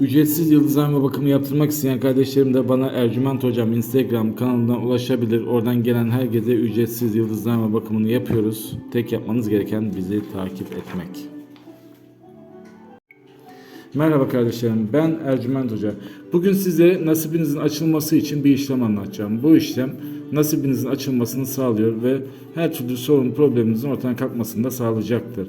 Ücretsiz yıldızlama bakımı yaptırmak isteyen kardeşlerim de bana Ercüment Hocam Instagram kanalından ulaşabilir. Oradan gelen herkese ücretsiz yıldızlama bakımını yapıyoruz. Tek yapmanız gereken bizi takip etmek. Merhaba kardeşlerim ben Ercüment Hoca. Bugün size nasibinizin açılması için bir işlem anlatacağım. Bu işlem nasibinizin açılmasını sağlıyor ve her türlü sorun probleminizin ortadan kalkmasını da sağlayacaktır.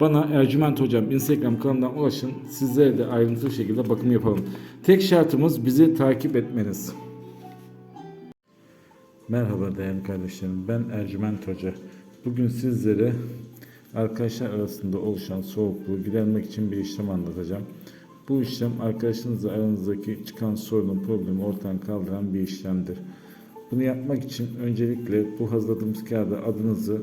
bana Ercüment Hocam Instagram kanalından ulaşın. Sizlere de ayrıntılı şekilde bakım yapalım. Tek şartımız bizi takip etmeniz. Merhaba değerli kardeşlerim. Ben Ercüment Hoca. Bugün sizlere arkadaşlar arasında oluşan soğukluğu gidermek için bir işlem anlatacağım. Bu işlem arkadaşınızla aranızdaki çıkan sorunun problemi ortadan kaldıran bir işlemdir. Bunu yapmak için öncelikle bu hazırladığımız kağıda adınızı,